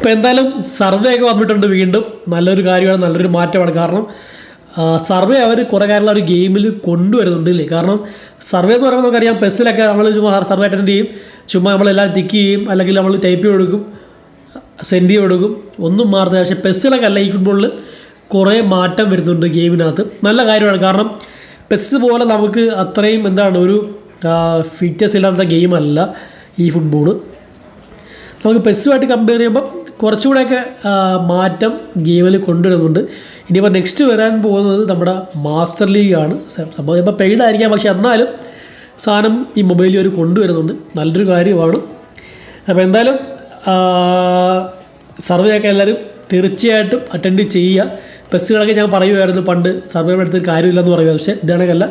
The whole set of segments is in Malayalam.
അപ്പോൾ എന്തായാലും സർവേ ഒക്കെ വന്നിട്ടുണ്ട് വീണ്ടും. നല്ലൊരു കാര്യമാണ് നല്ലൊരു മാറ്റമാണ്. കാരണം സർവേ അവർ കുറേ കാര്യങ്ങൾ ഒരു ഗെയിമിൽ കൊണ്ടുവരുന്നുണ്ട് ഇല്ലേ? കാരണം സർവേ എന്ന് പറയുമ്പോൾ നമുക്കറിയാം പെസ്സിലൊക്കെ നമ്മൾ ചുമ്മാ സർവേ അറ്റൻഡ് ചെയ്യും. ചുമ്മാ നമ്മളെല്ലാം ടിക്ക് ചെയ്യും അല്ലെങ്കിൽ നമ്മൾ ടൈപ്പ് ചെയ്ത് കൊടുക്കും സെൻഡ് ചെയ്ത് കൊടുക്കും. ഒന്നും മാറുന്നില്ല പക്ഷേ പെസ്സിലൊക്കെ അല്ല ഈ ഫുട്ബോളിൽ കുറേ മാറ്റം വരുന്നുണ്ട് ഗെയിമിനകത്ത്. നല്ല കാര്യമാണ്. കാരണം പെസ് പോലെ നമുക്ക് അത്രയും എന്താണ് ഒരു ഫീച്ചേഴ്സ് ഇല്ലാത്ത ഗെയിമല്ല ഈ ഫുട്ബോൾ നമുക്ക് പെസ്സുമായിട്ട് കമ്പയർ ചെയ്യുമ്പോൾ കുറച്ചുകൂടെയൊക്കെ മാറ്റം ഗെയിമിൽ കൊണ്ടുവരുന്നുണ്ട്. ഇനിയിപ്പോൾ നെക്സ്റ്റ് വരാൻ പോകുന്നത് നമ്മുടെ മാസ്റ്റർ ലീഗാണ്. സംഭവം ഇപ്പോൾ പെയ്ഡ് ആയിരിക്കാം. പക്ഷേ എന്നാലും സാധനം ഈ മൊബൈലിൽ അവർ കൊണ്ടുവരുന്നുണ്ട്. നല്ലൊരു കാര്യമാണ്. അപ്പോൾ എന്തായാലും സർവേ ഒക്കെ എല്ലാവരും തീർച്ചയായിട്ടും അറ്റൻഡ് ചെയ്യുക. ബസ്സുകളൊക്കെ ഞാൻ പറയുമായിരുന്നു. പണ്ട് സർവേ എടുത്ത് കാര്യമില്ലെന്ന് പറയുക പക്ഷേ ഇതാണെങ്കിലല്ല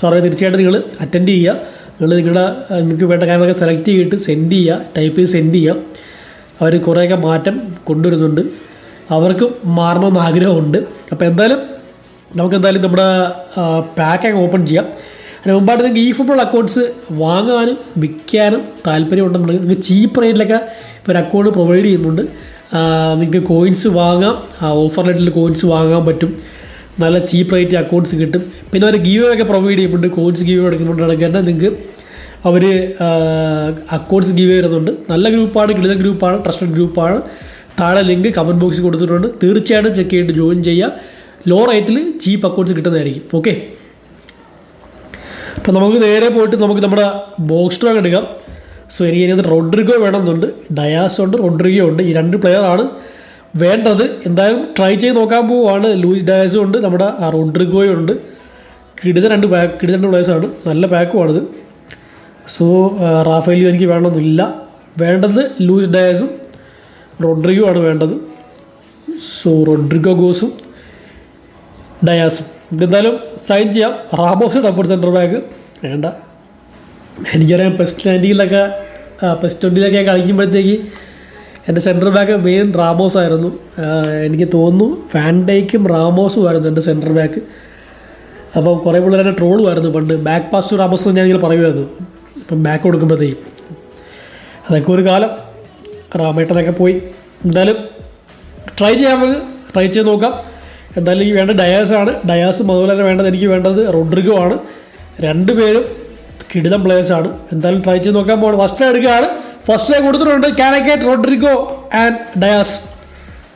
സർവേ തീർച്ചയായിട്ടും നിങ്ങൾ അറ്റൻഡ് ചെയ്യുക. നിങ്ങൾ നിങ്ങളുടെ നിങ്ങൾക്ക് വേണ്ട കാര്യങ്ങളൊക്കെ സെലക്ട് ചെയ്തിട്ട് സെൻഡ് ചെയ്യുക. ടൈപ്പ് ചെയ്ത് സെൻഡ് ചെയ്യുക. അവർ കുറേയൊക്കെ മാറ്റം കൊണ്ടുവരുന്നുണ്ട്. അവർക്കും മാറണമെന്ന് ആഗ്രഹമുണ്ട്. അപ്പോൾ എന്തായാലും നമുക്ക് എന്തായാലും നമ്മുടെ പാക്കൊക്കെ ഓപ്പൺ ചെയ്യാം. അതിന് മുമ്പായിട്ട് നിങ്ങൾക്ക് ഈ ഫുട്ബോൾ അക്കൗണ്ട്സ് വാങ്ങാനും വിൽക്കാനും താല്പര്യമുണ്ടെന്നുണ്ടെങ്കിൽ നിങ്ങൾക്ക് ചീപ്പ് റേറ്റിലൊക്കെ ഇപ്പോൾ ഒരു അക്കൗണ്ട് പ്രൊവൈഡ് ചെയ്യുന്നുണ്ട്. നിങ്ങൾക്ക് കോയിൻസ് വാങ്ങാം. ഓഫർ റേറ്റിൽ കോയിൻസ് വാങ്ങാൻ പറ്റും. നല്ല ചീപ്പ് റേറ്റ് അക്കൗണ്ട്സ് കിട്ടും. പിന്നെ അവർ ഗീവ് ഒക്കെ പ്രൊവൈഡ് ചെയ്യുന്നുണ്ട്. കോയിൻസ് ഗീവ് എടുക്കുന്നുണ്ട്. തന്നെ നിങ്ങൾക്ക് അവർ അക്കൗണ്ട്സ് ഗീവ് ചെയ്യുന്നുണ്ട് നല്ല ഗ്രൂപ്പാണ് കിളിത ഗ്രൂപ്പാണ് ട്രസ്റ്റഡ് ഗ്രൂപ്പാണ്. താഴെ ലിങ്ക് കമന്റ് ബോക്സിൽ കൊടുത്തിട്ടുണ്ട്. തീർച്ചയായിട്ടും ചെക്ക് ചെയ്തിട്ട് ജോയിൻ ചെയ്യുക. ലോ റേറ്റിൽ ചീപ്പ് അക്കൗണ്ട്സ് കിട്ടുന്നതായിരിക്കും. ഓക്കെ അപ്പോൾ നമുക്ക് നേരെ പോയിട്ട് നമുക്ക് നമ്മുടെ ബോക്സ് സ്ട്രോങ് എടുക്കാം. സോ എനിക്ക് ഇതിനകത്ത് റോഡ്രിഗോ വേണമെന്നുണ്ട്. ഡയാസോ ഉണ്ട് റോഡ്രിഗോ ഉണ്ട്. ഈ രണ്ട് പ്ലെയറാണ് വേണ്ടത്. എന്തായാലും ട്രൈ ചെയ്ത് നോക്കാൻ പോവുകയാണ്. ലൂയിസ് ഡയാസോ ഉണ്ട് നമ്മുടെ റോഡ്രിഗോയും ഉണ്ട്. കിടുന്ന രണ്ട് പാക്ക് കിടുന്ന രണ്ട് പ്ലേയേഴ്സാണ് നല്ല പാക്കുമാണിത് സോ റാഫേലിയോ എനിക്ക് വേണമെന്നില്ല. വേണ്ടത് ലൂയിസ് ഡയസും റോഡ്രിഗോ ആണ് വേണ്ടത്. സോ റോഡ്രിഗോ ഗോസും ഡയാസും. ഇതെന്തായാലും സൈൻ ചെയ്യാം. റാബോസ് ഡബിൾ സെന്റർ ബാക്ക് വേണ്ട. എനിക്കറിയാം പെസ്റ്റ് നയന്റീനിലൊക്കെ പ്ലസ് ട്വന്റിയിലൊക്കെ കളിക്കുമ്പോഴത്തേക്ക് എന്റെ സെന്റർ ബാക്ക് മെയിൻ റാമോസ് ആയിരുന്നു. എനിക്ക് തോന്നുന്നു ഫാൻഡേക്കും റാമോസും ആയിരുന്നു എന്റെ സെന്റർ ബാക്ക് അപ്പോൾ കുറേ എന്നെ ട്രോളുമായിരുന്നു പണ്ട്. ബാക്ക് പാസ് ടു റാമോസ് എന്ന് ഞാനിങ്ങനെ പറയുമായിരുന്നു. ഇപ്പം ബാക്ക് കൊടുക്കുമ്പോഴത്തേക്കും അതൊക്കെ ഒരു കാലം. റാമേട്ടനൊക്കെ പോയി. എന്തായാലും ട്രൈ ചെയ്യാൻ നമുക്ക്. ട്രൈ ചെയ്ത് നോക്കാം. എന്തായാലും എനിക്ക് വേണ്ട ഡയാസ് ആണ്. ഡയാസും അതുപോലെ തന്നെ വേണ്ടത് എനിക്ക് വേണ്ടത് റോഡ്രിഗോ ആണ്. രണ്ടുപേരും കിടിലം പ്ലേയേഴ്സ് ആണ്. എന്തായാലും ട്രൈ ചെയ്ത് നോക്കാൻ പോകണം ഫസ്റ്റ് എടുക്കുകയാണ്. ഫസ്റ്റ് ഡേ കൊടുത്തിട്ടുണ്ട്. കാനക്കേറ്റ് Rodrigo and Diaz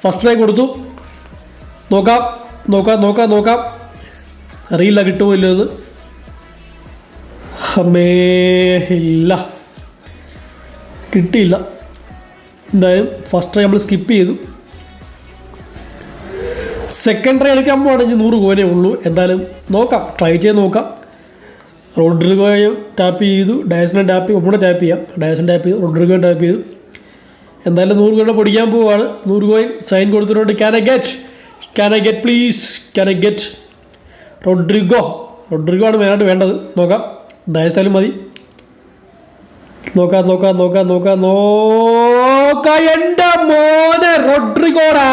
first day കൊടുത്തു. നോക്കാം. നോക്കാം നോക്കാം നോക്കാം. അറിയില്ല കിട്ടുമോ ഇല്ലയോ ഇത് ഇല്ല. കിട്ടിയില്ല. എന്തായാലും ഫസ്റ്റ് ട്രൈ നമ്മൾ സ്കിപ്പ് ചെയ്തു. സെക്കൻഡ് ട്രൈ എടുക്കാൻ പോകണമെങ്കിൽ നൂറ് കോനേ ഉള്ളൂ എന്തായാലും നോക്കാം. ട്രൈ ചെയ്ത് നോക്കാം. റോഡ്രിഗോയും ടാപ്പ് ചെയ്തു. ഡയസിനെ ടാപ്പ് ഒന്നുകൂടെ ടാപ്പ് ചെയ്യാം. ഡയസിനെ ടാപ്പ് ചെയ്തു. റോഡ്രിഗോയും ടാപ്പ് ചെയ്തു. എന്തായാലും നൂറ് കോയിനെ പൊടിക്കാൻ പോവുകയാണ് നൂറ് കോയിൻ സൈൻ കൊടുത്തിട്ടുണ്ട്. Can I get can I get please can I get Rodrigo. Rodrigo ആണ് മെയിനായിട്ട് വേണ്ടത്. നോക്കാം. ഡയസാലും മതി. നോക്കാം നോക്കാം നോക്കാം നോക്കാം. നോക്കാം എന്റെ മോനെ റോഡ്രിഗോടാ.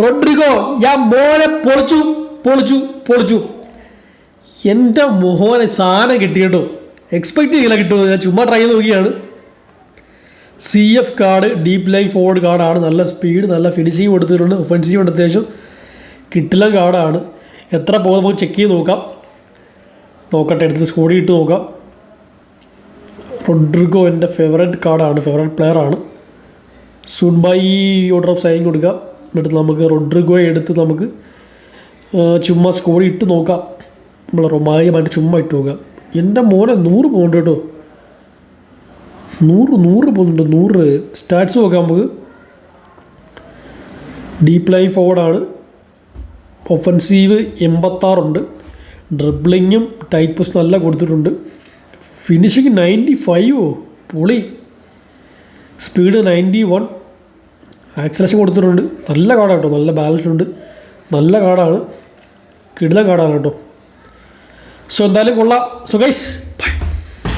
റോഡ്രിഗോ ഞാൻ മോനെ പൊളിച്ചു പൊളിച്ചു പൊളിച്ചു. എന്റെ മോനെ സാധനം കിട്ടി കേട്ടോ. എക്സ്പെക്റ്റ് ചെയ്യില്ല കിട്ടുമോ ഞാൻ ചുമ്മാ ട്രൈ ചെയ്ത് നോക്കിയാണ്. C F card deep line forward കാർഡാണ് നല്ല സ്പീഡ് നല്ല ഫിനിഷിംഗ് കൊടുത്തിട്ടുണ്ട്. ഒഫൻസീവ് ഉണ്ട് അത്യാവശ്യം കിട്ടില്ല കാർഡാണ് എത്ര പോകുമ്പോൾ ചെക്ക് ചെയ്ത് നോക്കാം. നോക്കട്ടെ എടുത്ത് സ്കോഡ് ഇട്ട് നോക്കാം റൊഡ്രിഗോ എന്റെ ഫേവറേറ്റ് കാർഡാണ് ഫേവറേറ്റ് പ്ലെയറാണ് soon by order of sign കൊടുക്കുക. എന്നിട്ട് നമുക്ക് റൊഡ്രിഗോയെ എടുത്ത് നമുക്ക് ചുമ്മാ സ്കോഡി ഇട്ട് നോക്കാം. നമ്മൾ റൊമാരിയമായിട്ട് ചുമ്മാ ഇട്ട് നോക്കാം എന്റെ മോനെ നൂറ് പോകുന്നുണ്ട് കേട്ടോ. നൂറ് നൂറ് പോകുന്നുണ്ട് നൂറ്. സ്റ്റാറ്റ്സ് നോക്കാം നമുക്ക്. ഡീപ്പ് ലൈൻ ഫോർവേഡാണ് ഒഫൻസീവ് എൺപത്താറുണ്ട്. ഡ്രിബ്ലിങ്ങും ടൈപ്പസ് നല്ല കൊടുത്തിട്ടുണ്ട്. ഫിനിഷിങ് നയന്റി ഫൈവോ പൊളി. സ്പീഡ് നയന്റി വൺ ആക്സലേഷൻ കൊടുത്തിട്ടുണ്ട്. നല്ല കാർഡാണ് കേട്ടോ. നല്ല ബാലൻസ് ഉണ്ട്. നല്ല കാർഡാണ് കിടിലൻ കാർഡാണ് കേട്ടോ. സോ എന്തായാലും കൊള്ളാം. സോ